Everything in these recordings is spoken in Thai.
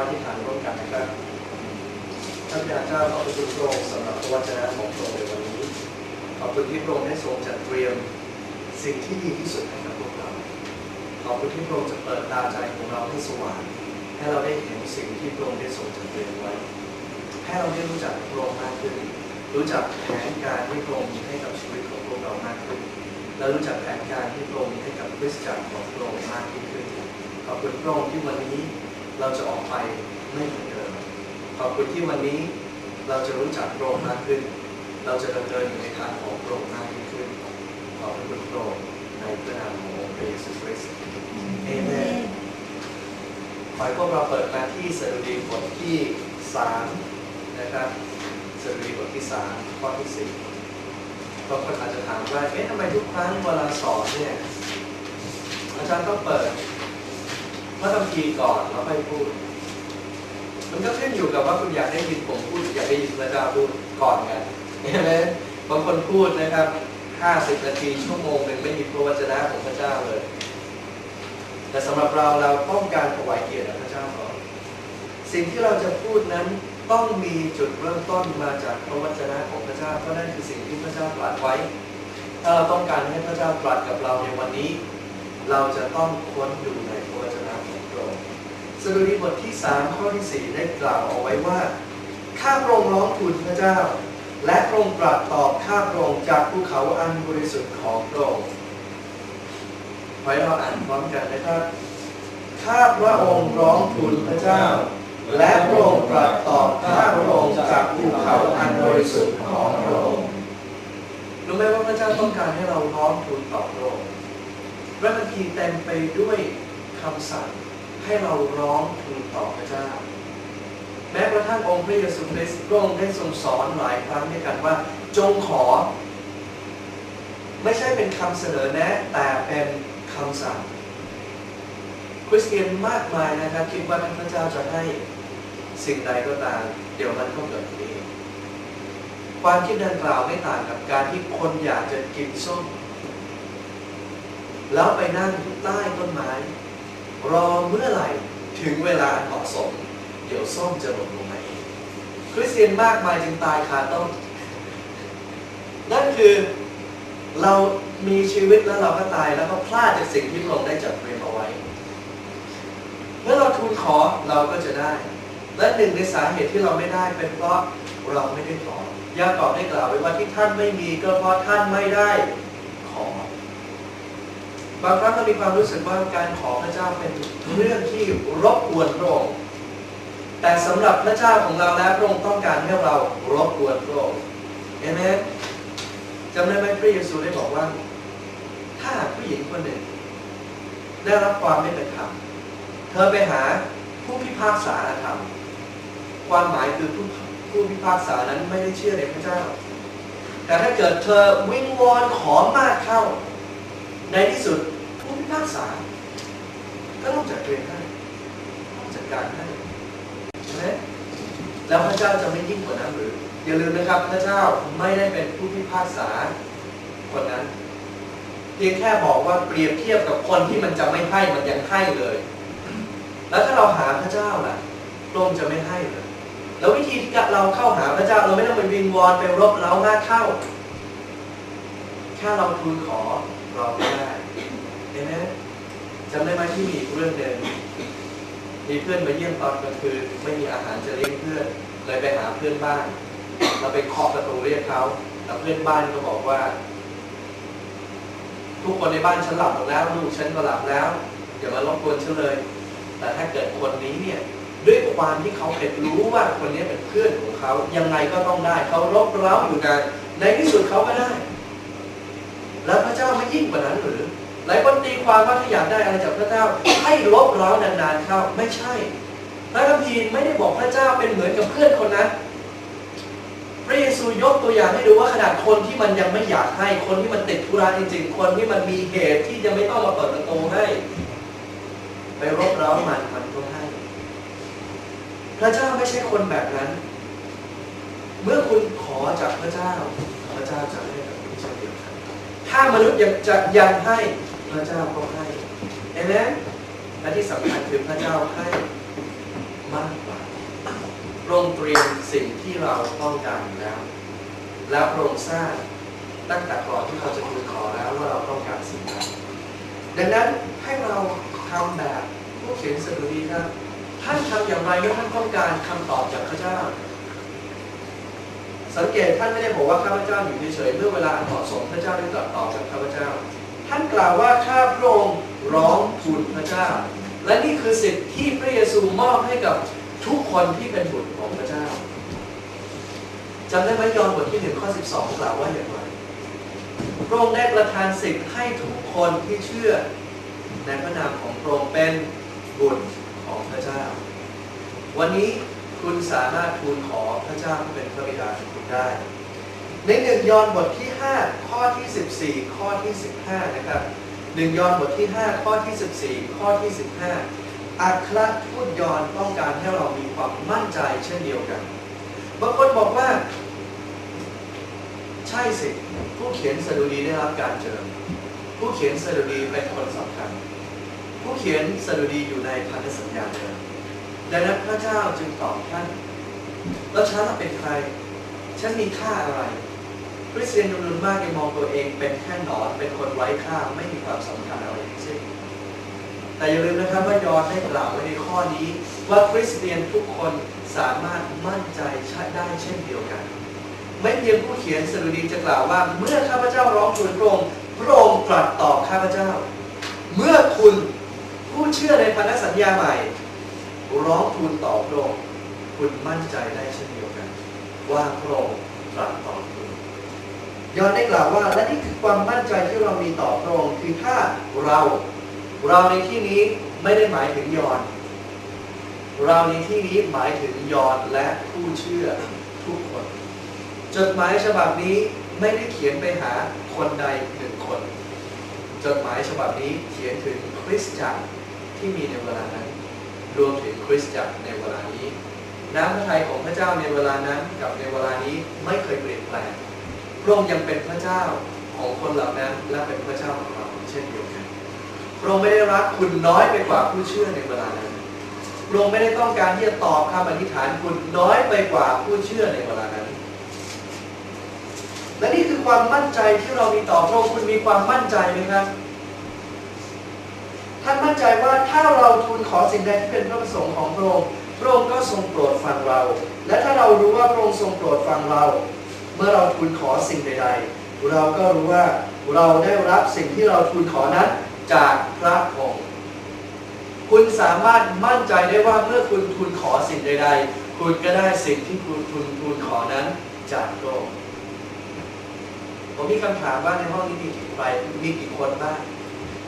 อธิษฐานร่วมกันนะครับท่านบิดาเจ้าขอบคุณพระองค์สำหรับพระวจนะของพระองค์ในวันนี้ ขอบคุณที่พระองค์ได้ทรงจัดเตรียมสิ่งที่ดีที่สุดให้กับพวกเรา ขอบคุณที่พระองค์จะเปิดตาใจของเราให้สว่างให้เราได้เห็นสิ่งที่พระองค์ได้ทรงจัดเตรียมไว้ ให้เราได้รู้จักพระองค์มากขึ้น รู้จักแผนการที่พระองค์มีให้กับชีวิตของพวกเรามากขึ้น และรู้จักแผนการที่พระองค์มีให้กับคริสตจักรของพระองค์มากยิ่งขึ้น ขอบคุณพระองค์ที่วันนี้ เราจะออกไปไม่เหมือนเดิมขอบคุณที่วันนี้เราจะรู้จักพรงมากขึ้น เราจะดำเนินอยู่ในทางของพรงมากยิ่งขึ้น ขอบคุณพรงในพระนามของพระเยซูคริสต์เอเมนขอให้พวกเราเปิดมาที่สดุดีบทที่สามนะครับสดุดีบทที่สามข้อที่สี่บางคนอาจจะถามว่าเอ๊ะทำไมทุกครั้งเวลาสอนเนี่ยอาจารย์ต้องเปิด พระคัมภีก่อนแล้วค่อยพูด มันก็ขึ้นอยู่กับว่าคุณอยากได้ยินผมพูดหรืออยากได้ยินพระเจ้าพูดก่อนกันเห็นไหมบางคนพูดนะครับ50นาทีชั่วโมงหนึ่งไม่มีพระวจนะของพระเจ้าเลย แต่สำหรับเราเราต้องการถวายเกียรติพระเจ้าก่อนสิ่งที่เราจะพูดนั้นต้องมีจุดเริ่มต้นมาจากพระวจนะของพระเจ้าเพราะนั่นคือสิ่งที่พระเจ้าตรัสไว้ ถ้าเราต้องการให้พระเจ้าตรัสกับเราในวันนี้ เราจะต้องค้นดูในพระวจนะ ดุดีบทที่ 3 ข้อที่ 4 ได้กล่าวเอาไว้ว่า ข้าพระองค์ร้องทูลพระเจ้า และพระองค์ตรัสตอบข้าพระองค์จากภูเขาอันบริสุทธิ์ของพระองค์ไว้เราอ่านพร้อมกันนะครับ ข้าพระองค์ร้องทูลพระเจ้า และพระองค์ตรัสตอบข้าพระองค์จากภูเขาอันบริสุทธิ์ของพระองค์รู้ไหมว่าพระเจ้าต้องการให้เราร้องทูลต่อพระองค์พระคัมภีร์เต็มไปด้วยคำสั่ง ให้เราร้องทูลต่อพระเจ้า แม้กระทั่งองค์พระเยซูคริสต์พระองค์ได้ทรงสอนหลายครั้งด้วยกันว่า จงขอ ไม่ใช่เป็นคำเสนอแนะ แต่เป็นคำสั่งคริสเตียนมากมายนะครับ คิดว่าพระเจ้าจะให้สิ่งใดก็ตาม เดี๋ยวมันก็เกิดขึ้นเองความคิดดังกล่าวไม่ต่างกับการที่คนอยากจะกินส้ม แล้วไปนั่งใต้ต้นไม้ รอเมื่อไหร่ถึงเวลาเหมาะสม เดี๋ยวส้มจะหล่นลงมาเองคริสเตียนมากมายจึงตายคาต้นนั่นคือเรามีชีวิตแล้วเราก็ตายแล้วก็พลาดจากสิ่งที่พระองค์ได้จัดเตรียมเอาไว้เมื่อเราทูลขอเราก็จะได้ และหนึ่งในสาเหตุที่เราไม่ได้เป็นเพราะเราไม่ได้ขอยากอบได้กล่าวไว้ว่าที่ท่านไม่มีก็เพราะท่านไม่ได้ บางครั้งเรามีความรู้สึกว่าการขอพระเจ้าเป็นเรื่องที่รบกวนพระองค์แต่สำหรับพระเจ้าของเราแล้วพระองค์ต้องการให้เรารบกวนพระอเห็นไหมจำได้ไหมพระเยซูได้บอกว่า ถ้าผู้หญิงคนหนึ่ง ได้รับความไม่เป็นธรรมเธอไปหาผู้พิพากษาธรรมความหมายคือผู้ผู้พิพากษานั้นไม่ได้เชื่อในพระเจ้า แต่ถ้าเกิดเธอวิงวอนขอมากเข้า ในที่สุด พากษาก็ต้องจัดเตรียมให้ต้องจัดการให้ใช่ไหมแล้วพระเจ้าจะไม่ยิ่งกว่านั้นหรือ อย่าลืมนะครับ พระเจ้าไม่ได้เป็นผู้พิพากษาคนนั้น เพียงแค่บอกว่าเปรียบเทียบกับคนที่มันจะไม่ให้มันยังให้เลย แล้วถ้าเราหาพระเจ้าล่ะพระองค์จะไม่ให้เลย แล้ววิธีที่เราเข้าหาพระเจ้าเราไม่ต้องไปวิงวอนไปรบเร้ามากเข้า แค่เราทูลขอเราก็ได้ ห็นไหมจำได้ไหมที่มีอีกเรื่องหนึ่งมีเพื่อนมาเยี่ยมตอนกลางคืนไม่มีอาหารจะเลี้ยงเพื่อนเลยไปหาเพื่อนบ้าน เราไปเคาะประตูเรียกเขาแล้วเพื่อนบ้านก็บอกว่า ทุกคนในบ้านฉันหลับหมดแล้วลูกฉันก็หลับแล้วอย่ามารบกวนฉันเลย แต่ถ้าเกิดคนนี้เนี่ยด้วยความที่เขาเป็นรู้ว่าคนนี้เป็นเพื่อนของเขายังไงก็ต้องได้เขารบเร้าอยู่นานในที่สุดเขาก็ได้ แล้วพระเจ้าไม่ยิ่งกว่านั้นหรือ หลายคนตีความว่าถ้าอยากได้อะไรจากพระเจ้า ให้ลบเร้านานๆเข้าไม่ใช่ พระคัมภีร์ไม่ได้บอกพระเจ้าเป็นเหมือนกับเพื่อนคนนั้นพระเยซูยกตัวอย่างให้ดูว่าขนาดคนที่มันยังไม่อยากให้คนที่มันติดธุระจริงๆ คนที่มันมีเหตุที่จะไม่ต้องมาเปิดประตูให้ ไปรบเร้ามันมันก็ให้ พระเจ้าไม่ใช่คนแบบนั้น เมื่อคุณขอจากพระเจ้า พระเจ้าจะให้กับคุณเช่นเดียวกันถ้ามนุษย์ยังจะยังให้ พระเจ้าก็ให้เห็นไหมและที่สำคัญคือพระเจ้าให้มากกว่าพระองค์เตรียมสิ่งที่เราต้องการอยู่แล้ว แล้วพระองค์ทราบตั้งแต่ก่อนที่เราจะทูลขอแล้วว่าเราต้องการสิ่งใดดังนั้นให้เราทำแบบผู้เขียนสดุดีครับท่านทำอย่างไรเมื่อท่านต้องการคำตอบจากพระเจ้า สังเกตท่านไม่ได้บอกว่าข้าพเจ้าอยู่เฉยๆเมื่อเวลาเหมาะสมพระเจ้าได้ตรัสตอบจากข้าพเจ้า ท่านกล่าวว่าข้าพระองค์ร้องทูลพระเจ้า และนี่คือสิทธิ์ที่พระเยซูมอบให้กับทุกคนที่เป็นบุตรของพระเจ้าจำได้ไหมยอห์นบทที่หนึ่งข้อ12กล่าวว่าอย่างไรพระองค์ได้ประทานสิทธิ์ให้ทุกคนที่เชื่อในพระนามของพระองค์เป็นบุตรของพระเจ้า วันนี้คุณสามารถทูลขอพระเจ้าเป็นพระบิดาของคุณได้ ในหนึ่งยอห์นบทที่ 5 ข้อที่ 14 ข้อที่ 15 นะครับหนึ่งยอห์นบทที่ 5 ข้อที่ 14 ข้อที่ 15 อัครทูตยอห์นต้องการให้เรามีความมั่นใจเช่นเดียวกัน บางคนบอกว่า ใช่สิผู้เขียนสดุดีได้รับการเจิมผู้เขียนสดุดีเป็นคนสำคัญ ผู้เขียนสดุดีอยู่ในพันธสัญญาเดิมดังนั้นพระเจ้าจึงตอบท่าน แล้วฉันเป็นใคร ฉันมีค่าอะไร ริสเตียนจำนวนมากยังมองตัวเองเป็นแค่หนอนเป็นคนไร้ค่าไม่มีความสำคัญอะไรทั้งสิ้นแต่อย่าลืมนะครับว่ายอนได้กล่าวไว้ในข้อนี้ว่าคริสเตียนทุกคนสามารถมั่นใจได้เช่นเดียวกัน ไม่เพียงผู้เขียนสดุดีจะกล่าวว่า เมื่อข้าพเจ้าร้องทูลพระองค์พระองค์ตรัสตอบข้าพเจ้า เมื่อคุณผู้เชื่อในพันธสัญญาใหม่ ร้องทูลต่อพระองค์คุณมั่นใจได้เช่นเดียวกัน ว่าพระองค์ตรัสตอบคุณ ยอห์นได้กล่าวว่าและนี่คือความมั่นใจที่เรามีต่อพระองค์คือถ้าเราเราในที่นี้ไม่ได้หมายถึงยอห์นเราในที่นี้หมายถึงยอห์นและผู้เชื่อทุกคน จดหมายฉบับนี้ไม่ได้เขียนไปหาคนใดหนึ่งคน จดหมายฉบับนี้เขียนถึงคริสตจักรที่มีในเวลานั้น รวมถึงคริสตจักรในเวลานี้ น้ำพระทัยของพระเจ้าในเวลานั้นกับในเวลานี้ไม่เคยเปลี่ยนแปลง พระองค์ยังเป็นพระเจ้าของคนเหล่านั้น และเป็นพระเจ้าของเราเช่นเดียวกันพระองค์ไม่ได้รักคุณน้อยไปกว่าผู้เชื่อในเวลานั้นพระองค์ไม่ได้ต้องการที่จะตอบคำอธิษฐานคุณน้อยไปกว่าผู้เชื่อในเวลานั้น และนี่คือความมั่นใจที่เรามีต่อพระองค์คุณมีความมั่นใจไหมครับท่านมั่นใจว่าถ้าเราทูลขอสิ่งใดที่เป็นพระประสงค์ของพระองค์พระองค์ก็ทรงโปรดฟังเรา และถ้าเรารู้ว่าพระองค์ทรงโปรดฟังเรา เมื่อเราทูลขอสิ่งใดๆ เราก็รู้ว่าเราได้รับสิ่งที่เราทูลขอนั้นจากพระองค์ คุณสามารถมั่นใจได้ว่าเมื่อคุณทูลขอสิ่งใดๆ คุณก็ได้สิ่งที่คุณทูลทูลขอนั้นจากพระองค์ผมมีคำถามว่าในห้องนี้มีกี่ใครมีกี่คนบ้าง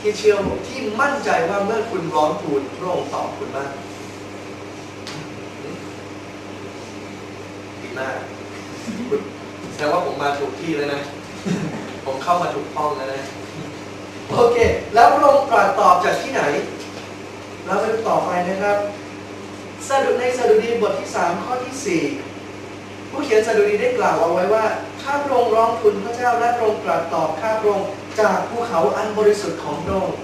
ที่เชื่อผมที่มั่นใจว่าเมื่อคุณร้องทูลพระองค์ตอบคุณบ้างดีมากแส ดงว่าผมมาถูกที่แล้วนะ ผมเข้ามาถูกห้องแล้วนะ โอเค แล้วพระองค์ตรัสตอบจากที่ไหน เราไปดูต่อไปนะครับสดุในสดุดีบทที่ 3 ข้อที่ 4 ผู้เขียนสดุดีได้กล่าวเอาไว้ว่าข้าพระองค์ร้องทูลพระเจ้าและพระองค์ตรัสตอบข้าพระองค์จากภูเขาอันบริสุทธิ์ของพระองค์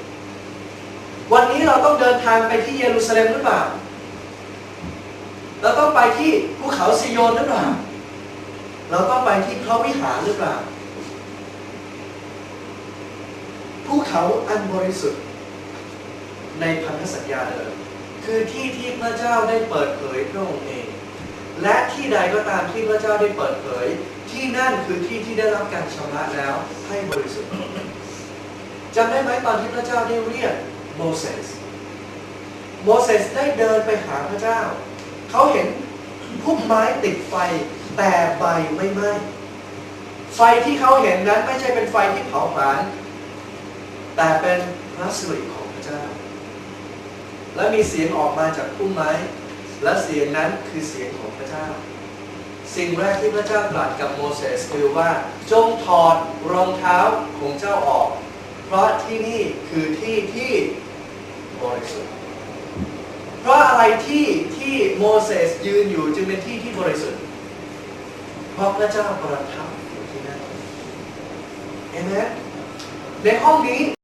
วันนี้เราต้องเดินทางไปที่เยรูซาเล็มหรือเปล่าเราต้องไปที่ภูเขาซิโยนหรือเปล่า เราต้องไปที่พระวิหารหรือเปล่าภูเขาอันบริสุทธิ์ ในพันธสัญญาเดิมคือที่ที่พระเจ้าได้เปิดเผยพระองค์เอง และที่ใดก็ตามที่พระเจ้าได้เปิดเผย ที่นั่นคือที่ที่ได้รับการชำระแล้วให้บริสุทธิ์จำได้ไหมตอนที่พระเจ้าได้เรียกโมเสสโมเสสได้เดินไปหาพระเจ้า เขาเห็นพุ่มไม้ติดไฟ แต่ใบไม่ไหม้ไฟที่เขาเห็นนั้นไม่ใช่เป็นไฟที่เผาผลาญแต่เป็นพระสิริของพระเจ้า และมีเสียงออกมาจากพุ่มไม้ และเสียงนั้นคือเสียงของพระเจ้า สิ่งแรกที่พระเจ้าตรัสกับโมเสสคือว่าจงถอดรองเท้าของเจ้าออก เพราะที่นี่คือที่ที่บริสุทธิ์เพราะอะไรที่ที่โมเสสยืนอยู่จึงเป็นที่ที่บริสุทธิ์ เพราะพร